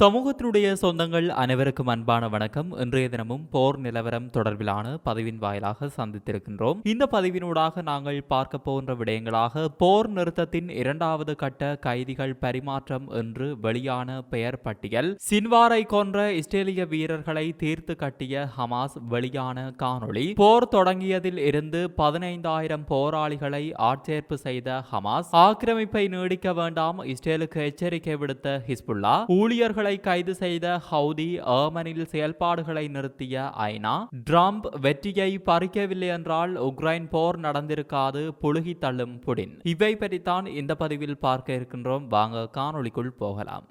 சமூகத்தினுடைய சொந்தங்கள் அனைவருக்கும் அன்பான வணக்கம். இன்றைய தினமும் போர் நிலவரம் தொடர்பிலான பதிவின் வாயிலாக சந்தித்திருக்கின்றோம். இந்த பதிவினூடாக நாங்கள் பார்க்க போகின்ற விடயங்களாக போர் நிறுத்தத்தின் இரண்டாவது கட்ட கைதிகள் பரிமாற்றம் என்று வெளியான பெயர் பட்டியல் சின்வாரை கொன்ற இஸ்ரேலிய வீரர்களை தீர்த்து கட்டிய ஹமாஸ் வெளியான காணொளி போர் தொடங்கியதில் இருந்து பதினைந்தாயிரம் போராளிகளை ஆட்சேர்ப்பு செய்த ஹமாஸ் ஆக்கிரமிப்பை நீடிக்க வேண்டாம் இஸ்ரேலுக்கு எச்சரிக்கை விடுத்த ஹிஸ்புல்லா ஊழியர்களை கைது செய்த ஹவுதி ஏமனில் செயல்பாடுகளை நிறுத்திய ஐநா ட்ரம்ப் வெற்றியை பறிக்கவில்லை என்றால் உக்ரைன் போர் நடந்திருக்காது புழுகி தள்ளும் புடின். இவை பற்றித்தான் இந்த பதிவில் பார்க்க இருக்கின்றோம். வாங்க காணொளிக்குள் போகலாம்.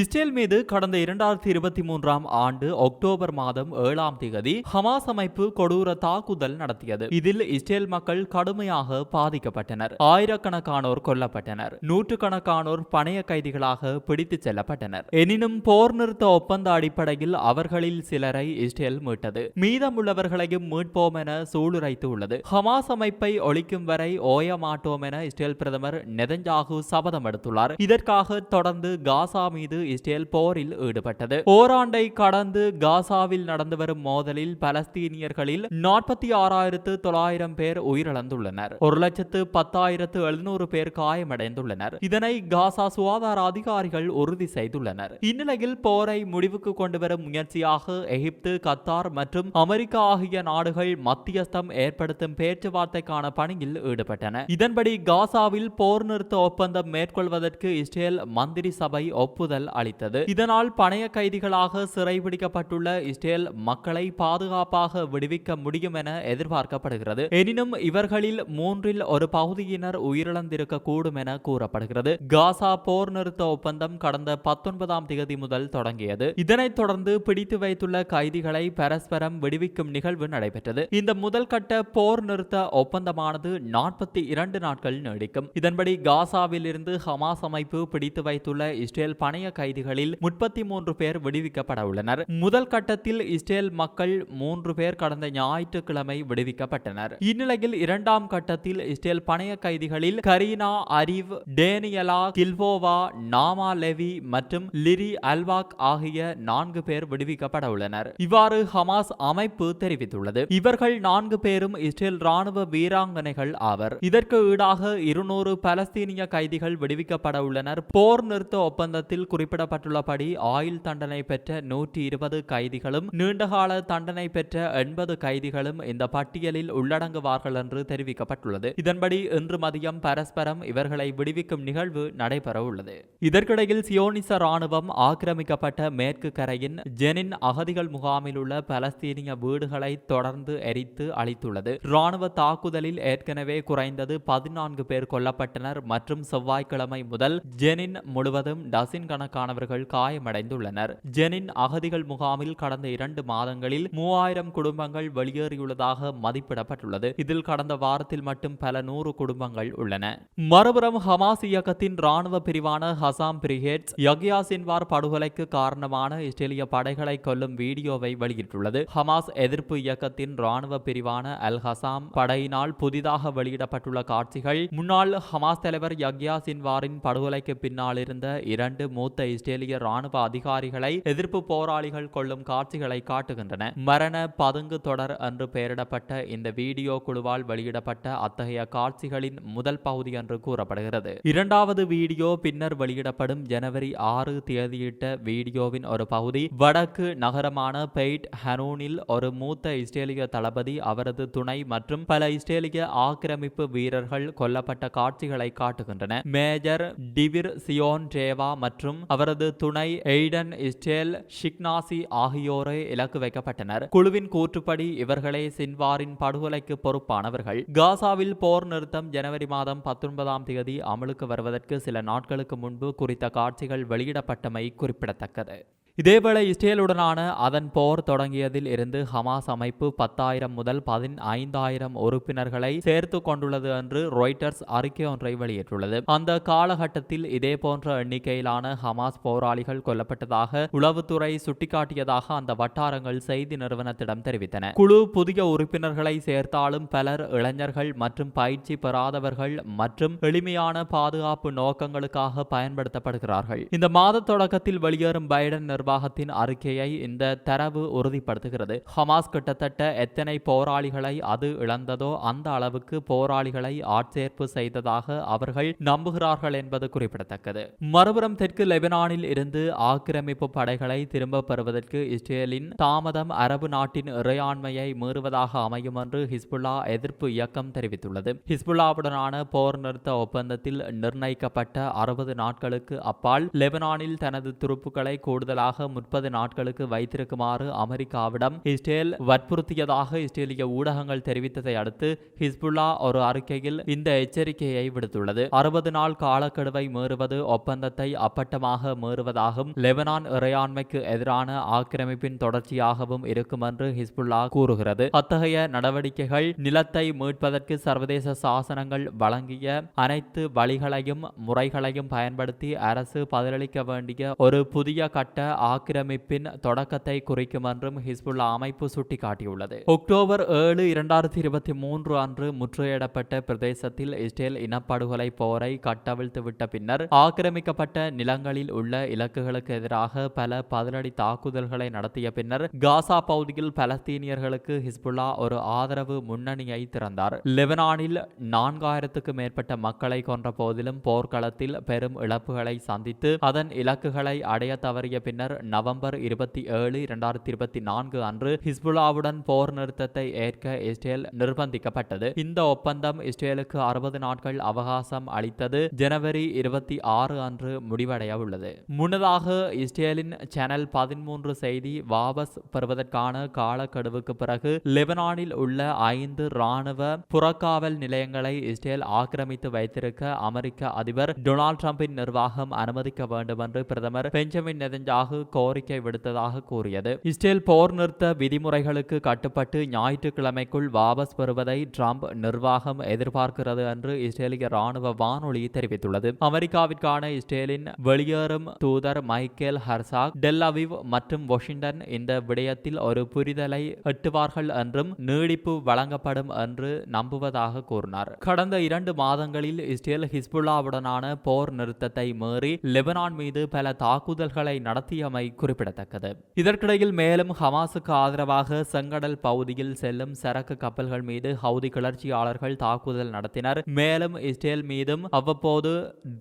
இஸ்ரேல் மீது கடந்த இரண்டாயிரத்தி இருபத்தி மூன்றாம் ஆண்டு அக்டோபர் மாதம் ஏழாம் தேதி ஹமாஸ் அமைப்பு கொடூர தாக்குதல் நடத்தியது. இதில் இஸ்ரேல் மக்கள் கடுமையாக பாதிக்கப்பட்டனர். ஆயிரக்கணக்கானோர் கொல்லப்பட்டனர். நூற்றுக்கணக்கானோர் பணைய கைதிகளாக பிடித்துச் செல்லப்பட்டனர். எனினும் போர் நிறுத்த ஒப்பந்த அடிப்படையில் அவர்களில் சிலரை இஸ்ரேல் மீட்டது. மீதமுள்ளவர்களையும் மீட்போம் என சூளுரைத்து உள்ளது ஹமாஸ் அமைப்பை ஒழிக்கும் வரை ஓய மாட்டோம் என இஸ்ரேல் பிரதமர் நெதஞ்சாகு சபதம் எடுத்துள்ளார். இதற்காக தொடர்ந்து காசா மீது இஸ்ரேல் போரில் ஈடுபட்டது. ஓராண்டை கடந்து காசாவில் நடந்து வரும் மோதலில் பலஸ்தீனியர்களில் நாற்பத்தி ஆறாயிரத்து தொள்ளாயிரம் பேர் உயிரிழந்துள்ளனர். ஒரு லட்சத்து பத்தாயிரத்து எழுநூறு பேர் காயமடைந்துள்ளனர். இதனை காசா சுகாதார அதிகாரிகள் உறுதி செய்துள்ளனர். இந்நிலையில் போரை முடிவுக்கு கொண்டு வரும் முயற்சியாக எகிப்து கத்தார் மற்றும் அமெரிக்கா ஆகிய நாடுகள் மத்தியஸ்தம் ஏற்படுத்தும் பேச்சுவார்த்தைக்கான பணியில் ஈடுபட்டன. இதன்படி காசாவில் போர் நிறுத்த ஒப்பந்தம் மேற்கொள்வதற்கு இஸ்ரேல் மந்திரி சபை ஒப்புதல் அளித்தது. இதனால் பணைய கைதிகளாக சிறைபிடிக்கப்பட்டுள்ள இஸ்ரேல் மக்களை பாதுகாப்பாக விடுவிக்க முடியும் என எதிர்பார்க்கப்படுகிறது. எனினும் இவர்களில் மூன்றில் ஒரு பகுதியினர் உயிரிழந்திருக்க கூடும் என கூறப்படுகிறது. காசா போர் நிறுத்த ஒப்பந்தம் கடந்த பத்தொன்பதாம் தேதி முதல் தொடங்கியது. இதனைத் தொடர்ந்து பிடித்து வைத்துள்ள கைதிகளை பரஸ்பரம் விடுவிக்கும் நிகழ்வு நடைபெற்றது. இந்த முதல் கட்ட போர் நிறுத்த ஒப்பந்தமானது நாற்பத்தி இரண்டு நாட்கள் நீடிக்கும். இதன்படி காசாவில் இருந்து ஹமாஸ் அமைப்பு பிடித்து வைத்துள்ள இஸ்ரேல் பணைய கைதிகளில் முப்பத்தி மூன்று பேர் விடுவிக்கப்பட உள்ளனர் முதல் கட்டத்தில் இஸ்ரேல் மக்கள் மூன்று பேர் கடந்த ஞாயிற்றுக்கிழமை விடுவிக்கப்பட்டனர். இந்நிலையில் இரண்டாம் கட்டத்தில் இஸ்ரேல் பணைய கைதிகளில் கரீனா அரிவ் டேனியலா கில்வோவா நாமா லெவி மற்றும் லிரி அல்வாக் ஆகிய நான்கு பேர் விடுவிக்கப்பட உள்ளனர் இவ்வாறு ஹமாஸ் அமைப்பு தெரிவித்துள்ளது. இவர்கள் நான்கு பேரும் இஸ்ரேல் ராணுவ வீராங்கனைகள் ஆவர். இதற்கு ஈடாக இருநூறு பலஸ்தீனிய கைதிகள் விடுவிக்கப்பட உள்ளனர் போர் நிறுத்த ஒப்பந்தத்தில் குறிப்பிடப்பட்டுள்ளபடி ஆயுள் தண்டனை பெற்ற நூற்றி இருபது கைதிகளும் நீண்டகால தண்டனை பெற்ற எண்பது கைதிகளும் இந்த பட்டியலில் உள்ளடங்குவார்கள் என்று தெரிவிக்கப்பட்டுள்ளது. இதன்படி இன்று மதியம் பரஸ்பரம் இவர்களை விடுவிக்கும் நிகழ்வு நடைபெற உள்ளது இதற்கிடையில் சியோனிச ராணுவம் ஆக்கிரமிக்கப்பட்ட மேற்கு கரையின் ஜெனின் அகதிகள் முகாமில் உள்ள பலஸ்தீனிய வீடுகளை தொடர்ந்து எரித்து அளித்துள்ளது ராணுவ தாக்குதலில் ஏற்கனவே குறைந்தது பதினான்கு பேர் கொல்லப்பட்டனர். மற்றும் செவ்வாய்க்கிழமை முதல் ஜெனின் முழுவதும் டசின் கணக்கு ஆயிரக்கணக்கானவர்கள் காயமடைந்துள்ளனர். ஜெனின் அகதிகள் முகாமில் கடந்த இரண்டு மாதங்களில் மூவாயிரம் குடும்பங்கள் வெளியேறியுள்ளதாக மதிப்பிடப்பட்டுள்ளது. இதில் கடந்த வாரத்தில் மட்டும் பல நூறு குடும்பங்கள் உள்ளன. மறுபுறம் ஹமாஸ் இயக்கத்தின் ராணுவ பிரிவான ஹசாம் பிரிகேட்ஸ் யக்யா சின்வார் படுகொலைக்கு காரணமான இஸ்ரேலிய படைகளை கொல்லும் வீடியோவை வெளியிட்டுள்ளது. ஹமாஸ் எதிர்ப்பு இயக்கத்தின் ராணுவ பிரிவான அல் ஹசாம் படையினால் புதிதாக வெளியிடப்பட்டுள்ள காட்சிகள் முன்னாள் ஹமாஸ் தலைவர் யக்யா சின்வாரின் படுகொலைக்கு பின்னால் இருந்த இரண்டு மூத்த இஸ்ரேலிய ராணுவ அதிகாரிகளை எதிர்ப்பு போராளிகள் கொள்ளும் காட்சிகளை காட்டுகின்றன. மரண பதுங்கு தொடர் என்று பெயரிடப்பட்ட இந்த வீடியோ குழுவால் வெளியிடப்பட்ட அத்தகைய காட்சிகளின் முதல் பகுதி என்று கூறப்படுகிறது. இரண்டாவது வீடியோ பின்னர் வெளியிடப்படும் ஜனவரி ஆறு தேதியிட்ட வீடியோவின் ஒரு பகுதி. வடக்கு நகரமான பெய்ட் ஹனூனில் ஒரு மூத்த இஸ்ரேலிய தளபதி அவரது துணை மற்றும் பல இஸ்ரேலிய ஆக்கிரமிப்பு வீரர்கள் கொல்லப்பட்ட காட்சிகளை காட்டுகின்றன. மேஜர் டிவிர் சியோன் டேவா மற்றும் அவரது துணை எய்டன் இஸ்ரேல் ஷிக்னாசி ஆகியோரே இலக்கு வைக்கப்பட்டனர். குழுவின் கூற்றுப்படி இவர்களே சின்வாரின் படுகொலைக்கு பொறுப்பானவர்கள். காசாவில் போர் நிறுத்தம் ஜனவரி மாதம் பத்தொன்பதாம் தேதி அமலுக்கு வருவதற்கு சில நாட்களுக்கு முன்பு குறித்த காட்சிகள் வெளியிடப்பட்டமை குறிப்பிடத்தக்கது. இதேவேளை இஸ்ரேலுடனான அதன் போர் தொடங்கியதில் இருந்து ஹமாஸ் அமைப்பு பத்தாயிரம் முதல் பதினைந்தாயிரம் உறுப்பினர்களை சேர்த்து கொண்டுள்ளது என்று ரொய்டர்ஸ் அறிக்கை ஒன்றை வெளியிட்டுள்ளது. அந்த காலகட்டத்தில் இதே போன்ற எண்ணிக்கையிலான ஹமாஸ் போராளிகள் கொல்லப்பட்டதாக உளவுத்துறை சுட்டிக்காட்டியதாக அந்த வட்டாரங்கள் செய்தி நிறுவனத்திடம் தெரிவித்தன. குழு புதிய உறுப்பினர்களை சேர்த்தாலும் பலர் இளைஞர்கள் மற்றும் பயிற்சி பெறாதவர்கள் மற்றும் எளிமையான பாதுகாப்பு நோக்கங்களுக்காக பயன்படுத்தப்படுகிறார்கள். இந்த மாத தொடக்கத்தில் வெளியேறும் பைடன் நிர்வாகத்தின் அறிக்கையை இந்த தரவு உறுதிப்படுத்துகிறது. ஹமாஸ் கிட்டத்தட்ட எத்தனை போராளிகளை அது இழந்ததோ அந்த அளவுக்கு போராளிகளை ஆட்சேர்ப்பு செய்ததாக அவர்கள் நம்புகிறார்கள் என்பது குறிப்பிடத்தக்கது. மறுபுறம் தெற்கு லெபனானில் இருந்து ஆக்கிரமிப்பு படைகளை திரும்ப பெறுவதற்கு இஸ்ரேலின் தாமதம் அரபு நாட்டின் இறையாண்மையை மீறுவதாக அமையும் என்று ஹிஸ்புல்லா எதிர்ப்பு இயக்கம் தெரிவித்துள்ளது. ஹிஸ்புல்லாவுடனான போர் நிறுத்த ஒப்பந்தத்தில் நிர்ணயிக்கப்பட்ட அறுபது நாட்களுக்கு அப்பால் லெபனானில் தனது துருப்புக்களை கூடுதலாக முப்பது நாட்களுக்கு வைத்திருக்குமாறு அமெரிக்காவிடம் இஸ்ரேல் வற்புறுத்தியதாக இஸ்ரேலிய ஊடகங்கள் தெரிவித்ததை அடுத்து ஹிஸ்புல்லா ஒரு அறிக்கையில் இந்த எச்சரிக்கையை விடுத்துள்ளது. அறுபது நாள் காலக்கெடுவை மீறுவது ஒப்பந்தத்தை அப்பட்டமாக மீறுவதாகவும் லெபனான் இறையாண்மைக்கு எதிரான ஆக்கிரமிப்பின் தொடர்ச்சியாகவும் இருக்கும் என்று ஹிஸ்புல்லா கூறுகிறது. அத்தகைய நடவடிக்கைகள் நிலத்தை மீட்பதற்கு சர்வதேச சாசனங்கள் வழங்கிய அனைத்து வழிகளையும் முறைகளையும் பயன்படுத்தி அரசு பதிலளிக்க வேண்டிய ஒரு புதிய கட்ட ஆக்கிரமிப்பின் தொடக்கத்தை குறிக்கும் என்றும் ஹிஸ்புல்லா அமைப்பு சுட்டிக்காட்டியுள்ளது. அக்டோபர் ஏழு இரண்டாயிரத்தி இருபத்தி மூன்று அன்று முற்றுகையிடப்பட்ட பிரதேசத்தில் இஸ்ரேல் இனப்படுகொலை போரை கட்டவிழ்த்துவிட்ட பின்னர் ஆக்கிரமிக்கப்பட்ட நிலங்களில் உள்ள இலக்குகளுக்கு எதிராக பல பதிலடி தாக்குதல்களை நடத்திய பின்னர் காசா பகுதியில் பலஸ்தீனியர்களுக்கு ஹிஸ்புல்லா ஒரு ஆதரவு முன்னணியை திறந்தார். லெபனானில் நான்காயிரத்துக்கு மேற்பட்ட மக்களை கொன்ற போதிலும் போர்க்களத்தில் பெரும் இழப்புகளை சந்தித்து அதன் இலக்குகளை அடைய தவறிய பின்னர் நவம்பர் இருபத்தி ஏழு இரண்டாயிரத்தி இருபத்தி நான்கு அன்று ஹிஸ்புல்லாவுடன் போர் நிறுத்தத்தை ஏற்க இஸ்ரேல் நிர்பந்திக்கப்பட்டது. இந்த ஒப்பந்தம் இஸ்ரேலுக்கு அறுபது நாட்கள் அவகாசம் அளித்தது. ஜனவரி இருபத்தி ஆறு அன்று முடிவடைய உள்ளது முன்னதாக இஸ்ரேலின் சேனல் பதிமூன்று செய்தி வாபஸ் பெறுவதற்கான காலக்கெடுவுக்கு பிறகு லெபனானில் உள்ள ஐந்து ராணுவ புறக்காவல் நிலையங்களை இஸ்ரேல் ஆக்கிரமித்து வைத்திருக்க அமெரிக்க அதிபர் டொனால்ட் டிரம்பின் நிர்வாகம் அனுமதிக்க வேண்டும் என்று பிரதமர் பெஞ்சமின் நெதஞ்சாகு கோரிக்கை விடுத்ததாக கூறியது. இஸ்ரேல் போர் நிறுத்த விதிமுறைகளுக்கு கட்டுப்பட்டு ஞாயிற்றுக்கிழமைக்குள் வாபஸ் பெறுவதை ட்ரம்ப் நிர்வாகம் எதிர்பார்க்கிறது என்று இஸ்ரேலிய ராணுவ வானொலி தெரிவித்துள்ளது. அமெரிக்காவிற்கான இஸ்ரேலின் வெளியேறும் தூதர் மைக்கேல் ஹர்சாக் டெல்லவிவ் மற்றும் வாஷிங்டன் இந்த விடயத்தில் ஒரு புரிதலை எட்டுவார்கள் என்றும் நீடிப்பு வழங்கப்படும் என்று நம்புவதாக கூறினார். கடந்த இரண்டு மாதங்களில் இஸ்ரேல் ஹிஸ்புல்லாவுடனான போர் நிறுத்தத்தை மீறி லெபனான் மீது பல தாக்குதல்களை நடத்திய நடத்தியமை குறிப்பிடத்தக்கது. இதற்கிடையில் மேலும் ஹமாஸுக்கு ஆதரவாக செங்கடல் பகுதியில் செல்லும் சரக்கு கப்பல்கள் மீது ஹவுதி கிளர்ச்சியாளர்கள் தாக்குதல் நடத்தினர். மேலும் இஸ்ரேல் மீதும் அவ்வப்போது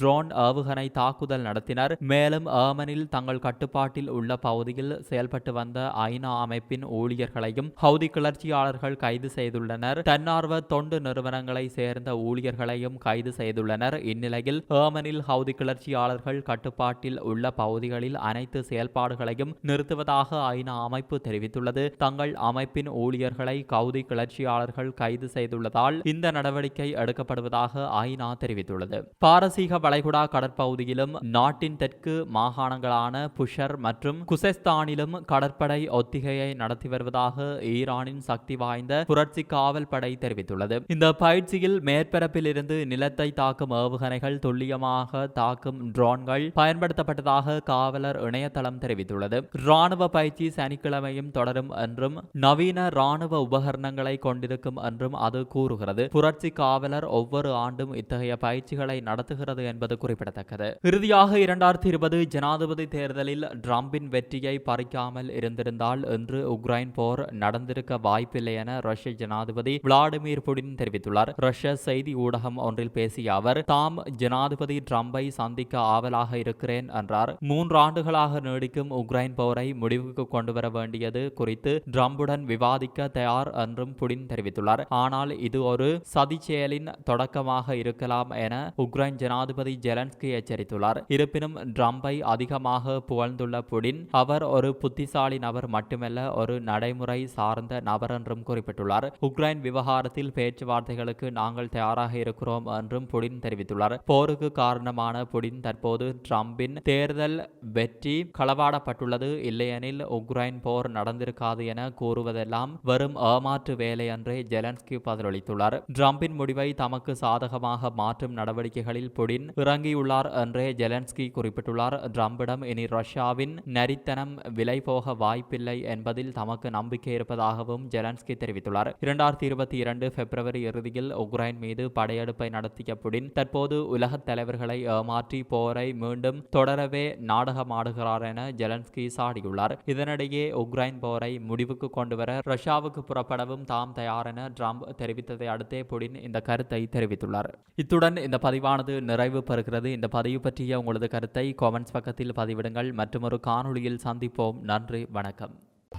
ட்ரோன் ஏவுகணை தாக்குதல் நடத்தினர். மேலும் ஏமனில் தங்கள் கட்டுப்பாட்டில் உள்ள பகுதியில் செயல்பட்டு வந்த ஐநா அமைப்பின் ஊழியர்களையும் ஹவுதி கிளர்ச்சியாளர்கள் கைது செய்துள்ளனர். தன்னார்வ தொண்டு நிறுவனங்களை சேர்ந்த ஊழியர்களையும் கைது செய்துள்ளனர். இந்நிலையில் ஏமனில் ஹவுதி கிளர்ச்சியாளர்கள் கட்டுப்பாட்டில் உள்ள பகுதிகளில் அனைத்து செயல்பாடுகளையும் நிறுத்துவதாக ஐநா அமைப்பு தெரிவித்துள்ளது. தங்கள் அமைப்பின் ஊழியர்களை கவுதி கிளர்ச்சியாளர்கள் கைது செய்துள்ளதால் இந்த நடவடிக்கை எடுக்கப்படுவதாக ஐநா தெரிவித்துள்ளது. பாரசீக வளைகுடா கடற்பகுதியிலும் நாட்டின் தெற்கு மாகாணங்களான புஷர் மற்றும் குசெஸ்தானிலும் கடற்படை ஒத்திகையை நடத்தி வருவதாக ஈரானின் சக்தி வாய்ந்த புரட்சி காவல் படை தெரிவித்துள்ளது. இந்த பயிற்சியில் மேற்பரப்பில் இருந்து நிலத்தை தாக்கும் ஏவுகணைகள் துல்லியமாக தாக்கும் ட்ரோன்கள் பயன்படுத்தப்பட்டதாக காவலர் இணையதளம் தெரிவித்துள்ளது. ராணுவ பயிற்சி சனிக்கிழமையும் தொடரும் என்றும் நவீன ராணுவ உபகரணங்களை கொண்டிருக்கும் என்றும் அது கூறுகிறது. புரட்சி காவலர் ஒவ்வொரு ஆண்டும் இத்தகைய பயிற்சிகளை நடத்துகிறது என்பது குறிப்பிடத்தக்கது. இறுதியாக இரண்டாயிரத்தி இருபது ஜனாதிபதி தேர்தலில் ட்ரம்பின் வெற்றியை பறிக்காமல் இருந்திருந்தால் என்று உக்ரைன் போர் நடந்திருக்க வாய்ப்பில்லை என ரஷ்ய ஜனாதிபதி விளாடிமிர் புடின் தெரிவித்துள்ளார். ரஷ்ய செய்தி ஊடகம் ஒன்றில் பேசிய அவர் தாம் ஜனாதிபதி ட்ரம்பை சந்திக்க ஆவலாக இருக்கிறேன் என்றார். மூன்று ஆண்டுகளாக நீடிக்கும் உக்ரைன் போரை முடிவுக்கு கொண்டு வர வேண்டியது குறித்து ட்ரம்புடன் விவாதிக்க தயார் என்றும் புடின் தெரிவித்துள்ளார் ஆனால் இது ஒரு சதி செயலின் தொடக்கமாக இருக்கலாம் என உக்ரைன் ஜனாதிபதி ஜெலன்ஸ்கி எச்சரித்துள்ளார் இருப்பினும் ட்ரம்பை அதிகமாக புகழ்ந்துள்ள புடின் அவர் ஒரு புத்திசாலி நபர் மட்டுமல்ல ஒரு நடைமுறை சார்ந்த நபர் என்றும் குறிப்பிட்டுள்ளார் உக்ரைன் விவகாரத்தில் பேச்சுவார்த்தைகளுக்கு நாங்கள் தயாராக இருக்கிறோம் என்றும் புடின் தெரிவித்துள்ளார் போருக்கு காரணமான புடின் தற்போது ட்ரம்பின் தேர்தல் வெற்றி களவாடப்பட்டுள்ளது. இல்லையெனில் உக்ரைன் போர் நடந்திருக்காது என கூறுவதெல்லாம் வெறும் ஏமாற்று வேலை என்றே ஜெலன்ஸ்கி பதிலளித்துள்ளார். ட்ரம்பின் முடிவை தமக்கு சாதகமாக மாற்றும் நடவடிக்கைகளில் புடின் இறங்கியுள்ளார் என்றே ஜெலன்ஸ்கி குறிப்பிட்டுள்ளார். ட்ரம்பிடம் இனி ரஷ்யாவின் நரித்தனம் விலை போக வாய்ப்பில்லை என்பதில் தமக்கு நம்பிக்கை இருப்பதாகவும் ஜெலன்ஸ்கி தெரிவித்துள்ளார். இரண்டாயிரத்தி இருபத்தி இரண்டு பிப்ரவரி இறுதியில் உக்ரைன் மீது படையெடுப்பை நடத்திய புடின் தற்போது உலகத் தலைவர்களை ஏமாற்றி போரை மீண்டும் தொடரவே நாடகமாடுகிறார் என ஜெலன்ஸ்கி சாடியுள்ளார். இதனிடையே உக்ரைன் போரை முடிவுக்கு கொண்டுவர ரஷ்யாவுக்கு புறப்படவும் தாம் தயார் என ட்ரம்ப் தெரிவித்ததை அடுத்தே புடின் இந்த கருத்தை தெரிவித்துள்ளார். இத்துடன் இந்த பதிவானது நிறைவு பெறுகிறது. இந்த பதிவு பற்றிய உங்களது கருத்தை காமெண்ட்ஸ் பக்கத்தில் பதிவிடுங்கள். மற்றும் ஒரு காணொளியில் சந்திப்போம். நன்றி. வணக்கம்.